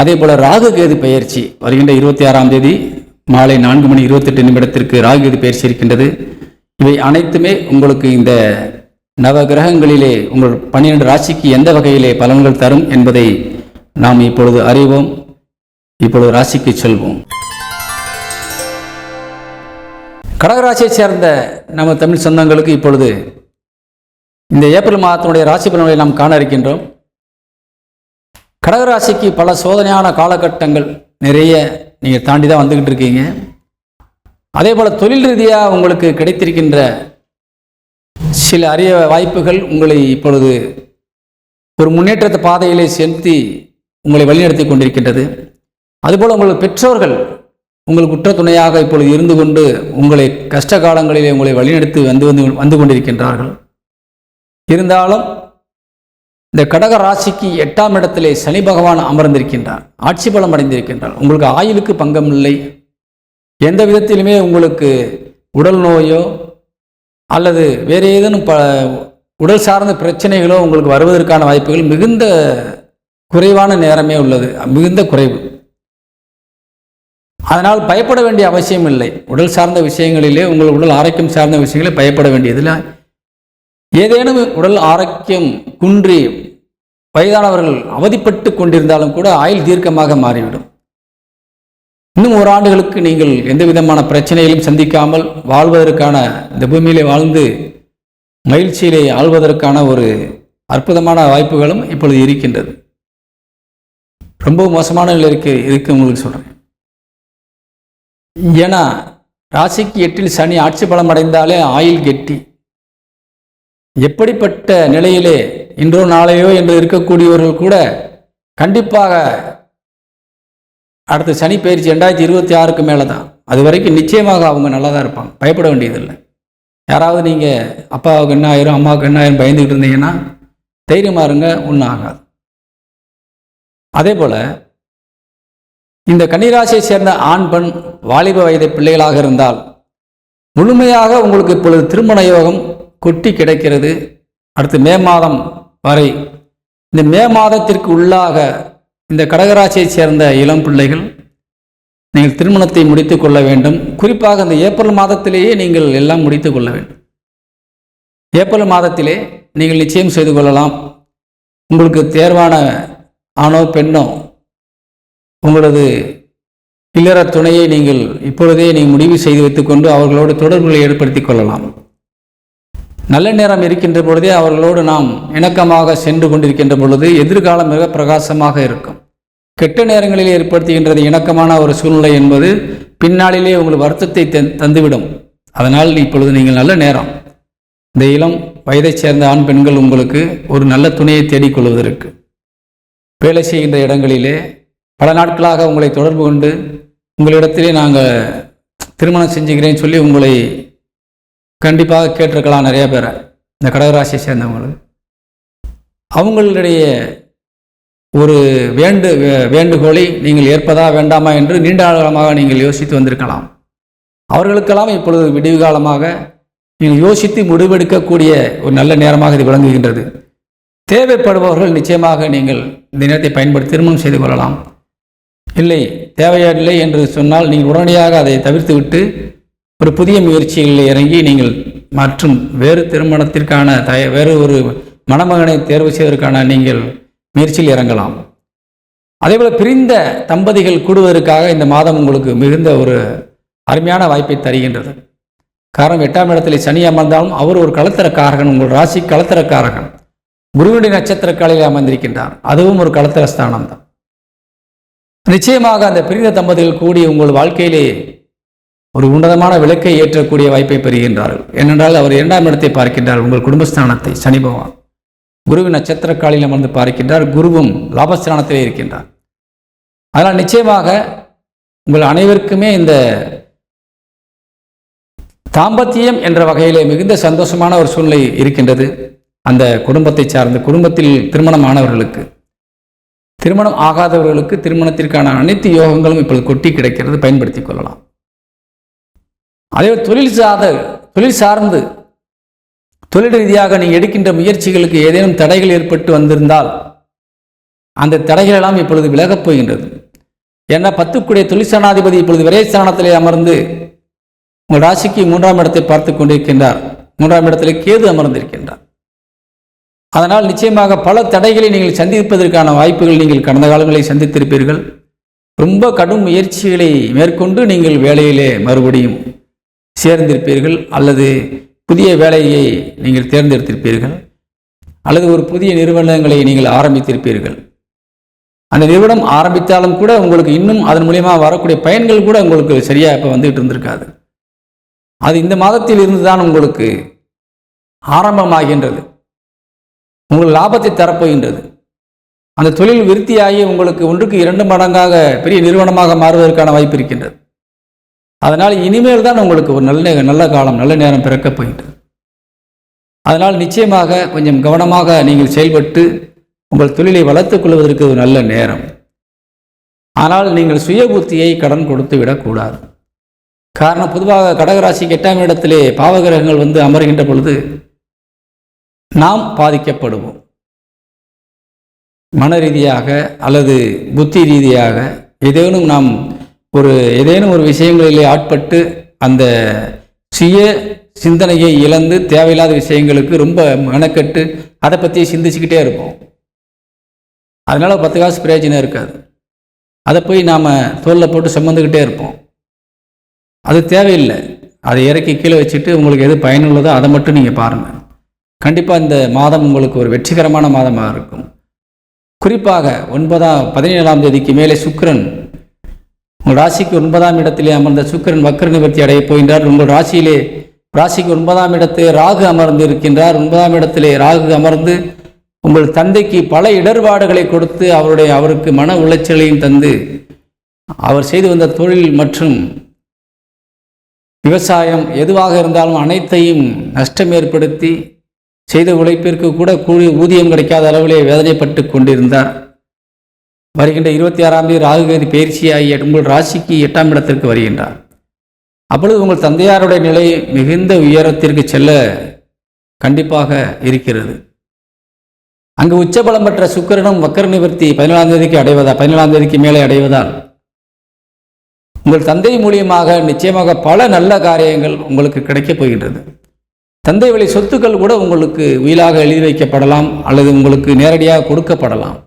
அதே போல ராகு கேது பயிற்சி வருகின்ற இருபத்தி ஆறாம் தேதி மாலை நான்கு மணி இருபத்தெட்டு நிமிடத்திற்கு ராகு கேது பயிற்சி இருக்கின்றது. இவை அனைத்துமே உங்களுக்கு இந்த நவ கிரகங்களிலே உங்கள் பன்னிரண்டு ராசிக்கு எந்த வகையிலே பலன்கள் தரும் என்பதை நாம் இப்பொழுது அறிவோம். இப்பொழுது ராசிக்கு செல்வோம். கடகராசியை சேர்ந்த நம்ம தமிழ் சொந்தங்களுக்கு இப்பொழுது இந்த ஏப்ரல் மாதத்தினுடைய ராசி பலன்களை நாம் காண இருக்கின்றோம். கடகராசிக்கு பல சோதனையான காலகட்டங்கள் நிறைய நீங்கள் தாண்டி தான் வந்துக்கிட்டு இருக்கீங்க. அதே போல் தொழில் ரீதியாக உங்களுக்கு கிடைத்திருக்கின்ற சில அரிய வாய்ப்புகள் உங்களை இப்பொழுது ஒரு முன்னேற்றத்தை பாதையிலே செலுத்தி உங்களை வழிநடத்தி கொண்டிருக்கின்றது. அதுபோல் உங்கள் பெற்றோர்கள் உங்களுக்கு குற்ற துணையாக இப்பொழுது இருந்து கொண்டு உங்களை கஷ்ட காலங்களிலே உங்களை வழிநடத்தி வந்து வந்து வந்து கொண்டிருக்கின்றார்கள். இருந்தாலும் இந்த கடக ராசிக்கு எட்டாம் இடத்திலே சனி பகவான் அமர்ந்திருக்கின்றார். ஆட்சி பலம் அடைந்திருக்கின்றார். உங்களுக்கு ஆயுளுக்கு பங்கம் இல்லை. எந்த விதத்திலுமே உங்களுக்கு உடல் நோயோ அல்லது வேறு ஏதேனும் ப உடல் சார்ந்த பிரச்சனைகளோ உங்களுக்கு வருவதற்கான வாய்ப்புகள் மிகுந்த குறைவான நேரமே உள்ளது. மிகுந்த குறைவு. அதனால் பயப்பட வேண்டிய அவசியம் இல்லை. உடல் சார்ந்த விஷயங்களிலே உங்கள் உடல் ஆரோக்கியம் சார்ந்த விஷயங்களே பயப்பட வேண்டியதில்லை. ஏதேனும் உடல் ஆரோக்கியம் குன்றி வயதானவர்கள் அவதிப்பட்டு கொண்டிருந்தாலும் கூட ஆயுள் தீர்க்கமாக மாறிவிடும். இன்னும் ஒரு ஆண்டுகளுக்கு நீங்கள் எந்த விதமான பிரச்சனைகளையும் சந்திக்காமல் வாழ்வதற்கான இந்த பூமியிலே வாழ்ந்து மகிழ்ச்சியிலே ஆழ்வதற்கான ஒரு அற்புதமான வாய்ப்புகளும் இப்பொழுது இருக்கின்றது. ரொம்ப மோசமான நிலை இருக்கு இருக்கு உங்களுக்கு சொல்கிறேன் ஏன்னா ராசிக்கு எட்டில் சனி ஆட்சி பலம் அடைந்தாலே ஆயுள் கெட்டி. எப்படிப்பட்ட நிலையிலே இன்றோ நாளையோ என்று இருக்கக்கூடியவர்கள் கூட கண்டிப்பாக அடுத்த சனி பயிற்சி ரெண்டாயிரத்தி இருபத்தி ஆறுக்கு மேலே தான் அது வரைக்கும் நிச்சயமாக அவங்க நல்லா தான் இருப்பாங்க. பயப்பட வேண்டியதில்லை. யாராவது நீங்கள் அப்பாவுக்கு என்ன ஆயிரும் அம்மாவுக்கு என்ன ஆயிரும் பயந்துக்கிட்டு இருந்தீங்கன்னா தைரியமாக இருங்க ஒன்றும் ஆகாது. அதே போல் இந்த கன்னிராசியை சேர்ந்த ஆண் பெண் வாலிப வயது பிள்ளைகளாக இருந்தால் முழுமையாக உங்களுக்கு இப்பொழுது திருமண யோகம் கொட்டி கிடைக்கிறது. அடுத்து மே மாதம் வரை இந்த மே மாதத்திற்கு உள்ளாக இந்த கடகராசியைச் சேர்ந்த இளம் பிள்ளைகள் நீங்கள் திருமணத்தை முடித்து கொள்ள வேண்டும். குறிப்பாக இந்த ஏப்ரல் மாதத்திலேயே நீங்கள் எல்லாம் முடித்து கொள்ள வேண்டும். ஏப்ரல் மாதத்திலே நீங்கள் நிச்சயம் செய்து கொள்ளலாம். உங்களுக்கு தேர்வான ஆணோ பெண்ணோ உங்களது இல்லற துணையை நீங்கள் இப்பொழுதே நீங்கள் முடிவு செய்து வைத்துக்கொண்டு அவர்களோடு தொடர்புகளை ஏற்படுத்திக் கொள்ளலாம். நல்ல நேரம் இருக்கின்ற பொழுதே அவர்களோடு நாம் இணக்கமாக சென்று கொண்டிருக்கின்ற பொழுது எதிர்காலம் மிக பிரகாசமாக இருக்கும். கெட்ட நேரங்களில் ஏற்படுத்துகின்றது இணக்கமான ஒரு சூழ்நிலை என்பது பின்னாளிலே உங்கள் வருத்தத்தை தந்- தந்துவிடும். அதனால் இப்பொழுது நீங்கள் நல்ல நேரம். இந்த இளம் வயதைச் சேர்ந்த ஆண் பெண்கள் உங்களுக்கு ஒரு நல்ல துணையை தேடிக்கொள்வதற்கு வேலை செய்கின்ற இடங்களிலே பல நாட்களாக உங்களை தொடர்பு கொண்டு உங்களிடத்திலே நாங்கள் திருமணம் செஞ்சுக்கிறேன்னு சொல்லி உங்களை கண்டிப்பாக கேட்டிருக்கலாம் நிறைய பேரை. இந்த கடகராசியை சேர்ந்தவங்களுக்கு. அவங்களுடைய ஒரு வேண்டு வே- வேண்டுகோளை நீங்கள் ஏற்பதா வேண்டாமா என்று நீண்ட காலமாக நீங்கள் யோசித்து வந்திருக்கலாம். அவர்களுக்கெல்லாம் இப்பொழுது விடிவு காலமாக நீங்கள் யோசித்து முடிவெடுக்கக்கூடிய ஒரு நல்ல நேரமாக இது விளங்குகின்றது. தேவைப்படுபவர்கள் நிச்சயமாக நீங்கள் இந்த நேரத்தை பயன்படுத்தி திருமணம் செய்து கொள்ளலாம். இல்லை தேவையில்லை என்று சொன்னால் நீங்கள் உடனடியாக அதை தவிர்த்துவிட்டு ஒரு புதிய முயற்சிகளில் இறங்கி நீங்கள் மற்றும் வேறு திருமணத்திற்கான தய வேறு ஒரு மணமகனை தேர்வு செய்வதற்கான நீங்கள் முயற்சியில் இறங்கலாம். அதேபோல் பிரிந்த தம்பதிகள் கூடுவதற்காக இந்த மாதம் உங்களுக்கு மிகுந்த ஒரு அருமையான வாய்ப்பை தருகின்றது. காரணம் எட்டாம் இடத்துல சனி அமர்ந்தாலும் அவர் ஒரு களத்திரக்காரகன் உங்கள் ராசி களத்திரக்காரகன் குருவினுடைய நட்சத்திர காலையில் அமர்ந்திருக்கின்றார். அதுவும் ஒரு களத்திர ஸ்தானம் தான் நிச்சயமாக அந்த பிரிந்த தம்பதிகள் கூடி உங்கள் வாழ்க்கையிலே ஒரு உன்னதமான விளக்கை ஏற்றக்கூடிய வாய்ப்பை பெறுகின்றார்கள். ஏனென்றால் அவர் இரண்டாம் இடத்தை பார்க்கின்றார். உங்கள் குடும்பஸ்தானத்தை சனி பகவான். குருவி நட்சத்திர காலையில் அமர்ந்து பார்க்கின்றார். குருவும் லாபஸ்தானத்திலே இருக்கின்றார். அதனால் நிச்சயமாக உங்கள் அனைவருக்குமே இந்த தாம்பத்தியம் என்ற வகையிலே மிகுந்த சந்தோஷமான ஒரு சூழ்நிலை இருக்கின்றது. அந்த குடும்பத்தை சார்ந்த குடும்பத்தில் திருமணம் ஆனவர்களுக்கு. திருமணம் ஆகாதவர்களுக்கு திருமணத்திற்கான அனைத்து யோகங்களும் இப்பொழுது கொட்டி கிடைக்கிறது. பயன்படுத்திக் கொள்ளலாம். அதே தொழில் சார்ந்த தொழில் சார்ந்து தொழில் ரீதியாக நீங்கள் எடுக்கின்ற முயற்சிகளுக்கு ஏதேனும் தடைகள் ஏற்பட்டு வந்திருந்தால் அந்த தடைகள் எல்லாம் இப்பொழுது விலகப் போகின்றது. ஏன்னா பத்துக்குடைய தொழிற்சனாதிபதி இப்பொழுது விரைஸ்தானத்திலே அமர்ந்து உங்கள் ராசிக்கு மூன்றாம் இடத்தை பார்த்து கொண்டிருக்கின்றார். மூன்றாம் இடத்திலே கேது அமர்ந்திருக்கின்றார். அதனால் நிச்சயமாக பல தடைகளை நீங்கள் சந்திப்பதற்கான வாய்ப்புகள் நீங்கள் கடந்த காலங்களில் சந்தித்திருப்பீர்கள். ரொம்ப கடும் முயற்சிகளை மேற்கொண்டு நீங்கள் வேலையிலே மறுபடியும் சேர்ந்திருப்பீர்கள் அல்லது புதிய வேலையை நீங்கள் தேர்ந்தெடுத்திருப்பீர்கள் அல்லது ஒரு புதிய நிறுவனங்களை நீங்கள் ஆரம்பித்திருப்பீர்கள். அந்த நிறுவனம் ஆரம்பித்தாலும் கூட உங்களுக்கு இன்னும் அதன் மூலியமாக வரக்கூடிய பயன்கள் கூட உங்களுக்கு சரியாக இப்போ வந்துகிட்டு இருந்திருக்காது. அது இந்த மாதத்தில் இருந்து தான் உங்களுக்கு ஆரம்பமாகின்றது. உங்களுக்கு லாபத்தை தரப்போகின்றது. அந்த தொழில் விருத்தியாகி உங்களுக்கு ஒன்றுக்கு இரண்டு மடங்காக பெரிய நிறுவனமாக மாறுவதற்கான வாய்ப்பு இருக்கின்றது. அதனால் இனிமேல் தான் உங்களுக்கு ஒரு நல்ல நல்ல காலம் நல்ல நேரம் பிறக்க போயிட்டு அதனால் நிச்சயமாக கொஞ்சம் கவனமாக நீங்கள் செயல்பட்டு உங்கள் தொழிலை வளர்த்துக் கொள்வதற்கு ஒரு நல்ல நேரம். ஆனால் நீங்கள் சுய புத்தியை கடன் கொடுத்து விடக்கூடாது. காரணம் பொதுவாக கடகராசிக்கு எட்டாம் இடத்திலே பாவகிரகங்கள் வந்து அமர்கின்ற பொழுது நாம் பாதிக்கப்படுவோம். மன ரீதியாக அல்லது புத்தி ரீதியாக ஏதேனும் நாம் ஒரு ஏதேனும் ஒரு விஷயங்களிலே ஆட்பட்டு அந்த சுய சிந்தனையை இழந்து தேவையில்லாத விஷயங்களுக்கு ரொம்ப மெனக்கெட்டு அதை பற்றி சிந்திச்சுக்கிட்டே இருப்போம். அதனால் பத்து காசு பிரயோஜனம் இருக்காது. அதை போய் நாம் தோளில் போட்டு சுமந்துக்கிட்டே இருப்போம். அது தேவையில்லை. அதை இறக்கி கீழே வச்சுட்டு உங்களுக்கு எது பயனுள்ளதோ அதை மட்டும் நீங்கள் பாருங்கள் கண்டிப்பாக இந்த மாதம் உங்களுக்கு ஒரு வெற்றிகரமான மாதமாக இருக்கும். குறிப்பாக ஒன்பதாம் பதினேழாம் தேதிக்கு மேலே சுக்கரன் உங்கள் ராசிக்கு ஒன்பதாம் இடத்திலே அமர்ந்த சுக்கிரன் வக்கர நிவர்த்தி அடையப் போகின்றார். உங்கள் ராசியிலே ராசிக்கு ஒன்பதாம் இடத்திலே ராகு அமர்ந்து இருக்கின்றார் ஒன்பதாம் இடத்திலே ராகு அமர்ந்து உங்கள் தந்தைக்கு பல இடர்பாடுகளை கொடுத்து அவருடைய அவருக்கு மன உளைச்சலையும் தந்து அவர் செய்து வந்த தொழில் மற்றும் விவசாயம் எதுவாக இருந்தாலும் அனைத்தையும் நஷ்டம் ஏற்படுத்தி செய்த உழைப்பிற்கு கூட கூலி ஊதியம் கிடைக்காத அளவிலே வேதனைப்பட்டு கொண்டிருந்தார். வருகின்ற இருபத்தி ஆறாம் தேதி ராகுகேது பயிற்சியாகிய உங்கள் ராசிக்கு எட்டாம் இடத்திற்கு வருகின்றார். அப்பொழுது உங்கள் தந்தையாருடைய நிலை மிகுந்த உயரத்திற்கு செல்ல கண்டிப்பாக இருக்கிறது. அங்கு உச்சபலம் பெற்ற சுக்கரனும் வக்கர நிவர்த்தி பதினேழாம் தேதிக்கு அடைவதா பதினேழாம் தேதிக்கு மேலே அடைவதால் உங்கள் தந்தை மூலியமாக நிச்சயமாக பல நல்ல காரியங்கள் உங்களுக்கு கிடைக்கப் போகின்றது. தந்தை வழி சொத்துக்கள் கூட உங்களுக்கு உயிலாக எழுதி வைக்கப்படலாம் அல்லது உங்களுக்கு நேரடியாக கொடுக்கப்படலாம்.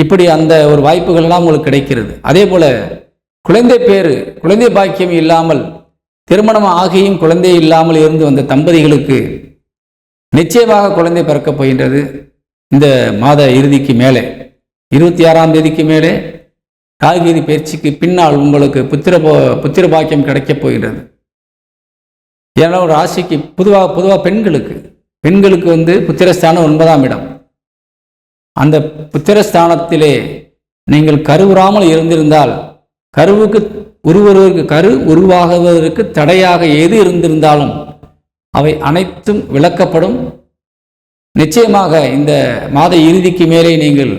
இப்படி அந்த ஒரு வாய்ப்புகள்லாம் உங்களுக்கு கிடைக்கிறது. அதே போல குழந்தை பேரு குழந்தை பாக்கியம் இல்லாமல் திருமணம் ஆகியும் குழந்தை இல்லாமல் இருந்து வந்த தம்பதிகளுக்கு நிச்சயமாக குழந்தை பிறக்கப் போகின்றது. இந்த மாத இறுதிக்கு மேலே இருபத்தி ஆறாம் தேதிக்கு மேலே காய்கறி பயிற்சிக்கு பின்னால் உங்களுக்கு புத்திர போ- புத்திர பாக்கியம் கிடைக்கப் போகின்றது. ஏன்னா ஒரு ராசிக்கு பொதுவாக பொதுவாக பெண்களுக்கு பெண்களுக்கு வந்து புத்திரஸ்தானம் ஒன்பதாம் இடம். அந்த புத்திரஸ்தானத்திலே நீங்கள் கருவுறாமல் இருந்திருந்தால் கருவுக்கு உருவருவருக்கு கரு உருவாகுவதற்கு தடையாக எது இருந்திருந்தாலும் அவை அனைத்தும் விளக்கப்படும். நிச்சயமாக இந்த மாத இறுதிக்கு மேலே நீங்கள்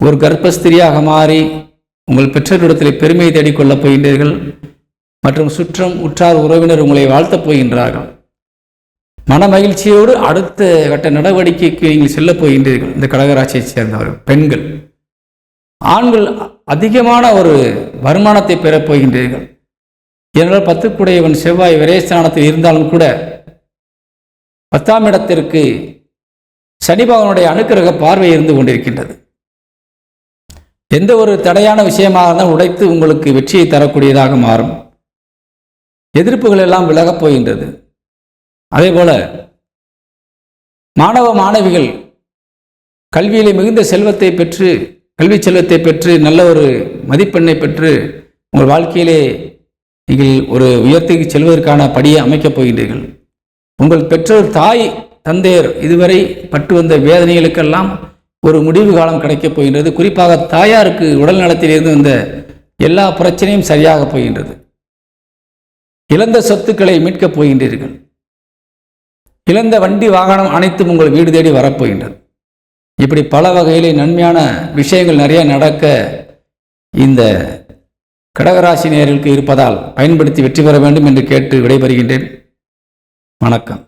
ஒரு கர்ப்பஸ்திரியாக மாறி உங்கள் பெற்றோரிடத்தில் பெருமையை தேடிக்கொள்ளப் போகின்றீர்கள் மற்றும் சுற்றம் உற்றார் உறவினர் உங்களை வாழ்த்தப் போகின்றார்கள். மனமகிழ்ச்சியோடு அடுத்த கட்ட நடவடிக்கைக்கு நீங்கள் செல்ல போகின்றீர்கள். இந்த கடகராசியைச் சேர்ந்தவர்கள் பெண்கள். ஆண்கள் அதிகமான ஒரு வருமானத்தை பெறப் போகின்றீர்கள். ஏனென்றால் பத்துக்குடையவன் செவ்வாய் விரயஸ்தானத்தில் இருந்தாலும் கூட பத்தாம் இடத்திற்கு சனி பகவானுடைய அனுக்கிரக பார்வை இருந்து கொண்டிருக்கின்றது. எந்த ஒரு தடையான விஷயமாக இருந்தால் உடைத்து உங்களுக்கு வெற்றியை தரக்கூடியதாக மாறும். எதிர்ப்புகள் எல்லாம் விலகப் போகின்றது. அதே போல மாணவ மாணவிகள் கல்வியிலே மிகுந்த செல்வத்தை பெற்று கல்வி செல்வத்தை பெற்று நல்ல ஒரு மதிப்பெண்ணை பெற்று உங்கள் வாழ்க்கையிலே நீங்கள் ஒரு உயர்த்திக்கு செல்வதற்கான படியை அமைக்கப் போகின்றீர்கள். உங்கள் பெற்றோர் தாய் தந்தையர் இதுவரை பட்டு வந்த வேதனைகளுக்கெல்லாம் ஒரு முடிவு காலம் கிடைக்கப் போகின்றது. குறிப்பாக தாயாருக்கு உடல் நலத்திலிருந்து வந்த எல்லா பிரச்சனையும் சரியாக போகின்றது. இழந்த சொத்துக்களை மீட்கப் போகின்றீர்கள். இழந்த வண்டி வாகனம் அனைத்தும் உங்கள் வீடு தேடி வரப்போகின்றது. இப்படி பல வகையிலே நன்மையான விஷயங்கள் நிறைய நடக்க இந்த கடகராசி நேர்களுக்கு இருப்பதால் பயன்படுத்தி வெற்றி பெற வேண்டும் என்று கேட்டு விடைபெறுகின்றேன். வணக்கம்.